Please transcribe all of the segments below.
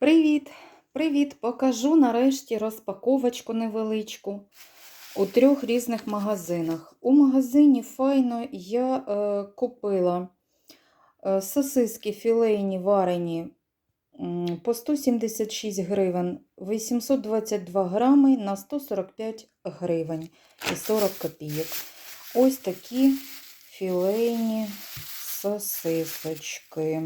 Привіт! Привіт! Покажу нарешті розпаковочку невеличку у трьох різних магазинах. У магазині Файно я е, купила е, сосиски філейні варені по 176 гривень, 822 грами на 145 гривень і 40 копійок. Ось такі філейні сосисочки.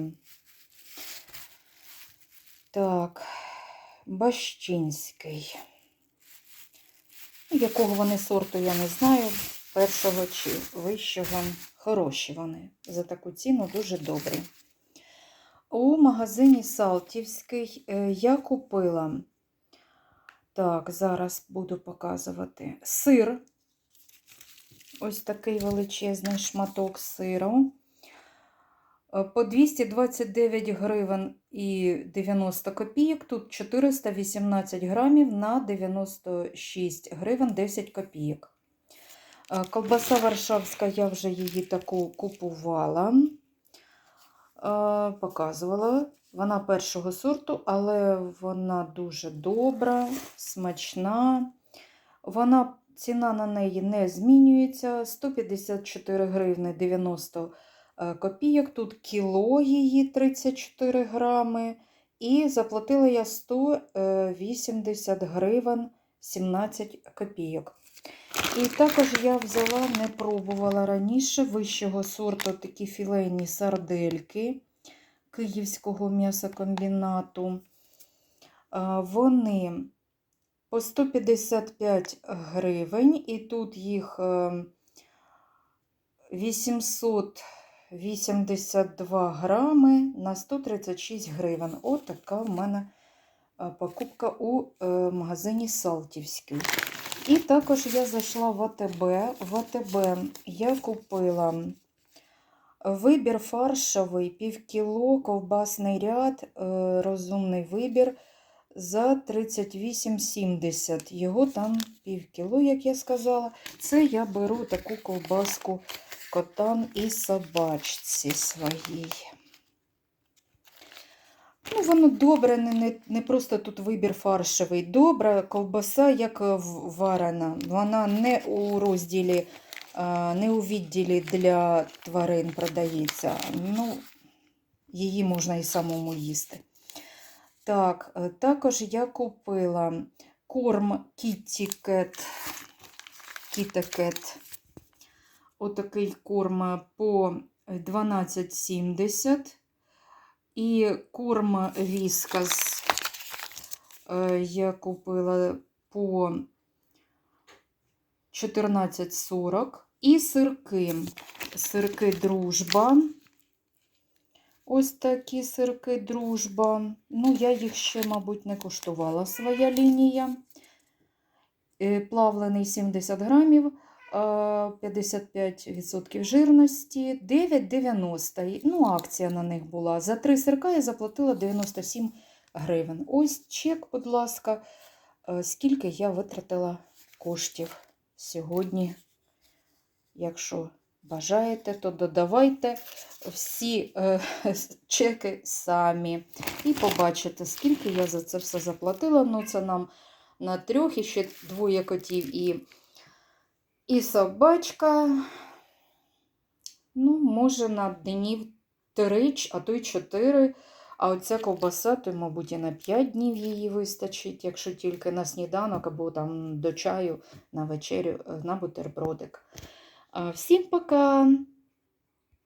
Так, Бащинський. Якого вони сорту, я не знаю. Першого чи вищого. Хороші вони. За таку ціну дуже добрі. У магазині Салтівський е, я купила. Так, зараз буду показувати сир. Ось такий величезний шматок сиру. Е, По 229 гривень і 90 копійок. Тут 418 грамів на 96 гривень 10 копійок. Е, Колбаса Варшавська, я вже її таку купувала, е, показувала. Вона першого сорту, але вона дуже добра, смачна. Вона, ціна на неї не змінюється. 154 гривни 90 е, Е, копійок. Тут кіло її 34 грами. І заплатила я 180 е, гривень 17 копійок. І також я взяла, не пробувала раніше вищого сорту такі філейні сардельки Київського м'ясокомбінату. Е, вони по 155 гривень, і тут їх 800. 82 грами на 136 гривень. Отака в мене е, покупка у е, магазині Салтівський. І також я зайшла в АТБ. В АТБ я купила вибір фаршовий, півкіло, ковбасний ряд, е, розумний вибір за 38,70. Його там півкіло, як я сказала. Це я беру таку ковбаску котам і собачці своїй. Ну, воно добре, не, не, просто тут вибір фаршевий. Добра ковбаса, як е, варена. Вона не у розділі, не у відділі для тварин продається. Ну, її можна і самому їсти. Так, е, також я купила корм Кіттікет. Кітекет. Отакий корм по 12,70. І корм Віскас е, я купила по 14,40. І сирки. Сирки дружба. Ось такі сирки дружба. Ну, я їх ще, мабуть, не куштувала. Своя лінія. Е, Плавлений 70 грамів, е, 55% жирності, 9,90. Ну, акція на них була. За три сирка я заплатила 97 гривень. Ось чек, будь ласка, е, скільки я витратила коштів сьогодні. Якщо бажаєте, то додавайте всі е, чеки самі. І побачите, скільки я за це все заплатила. Ну, це нам на трьох, і ще двоє котів і, і собачка. Ну, може, на днів три, а то й чотири. А оця ковбаса, то, мабуть, і на 5 днів її вистачить, якщо тільки на сніданок або там до чаю на вечерю, е, на бутербродик. Всім пока!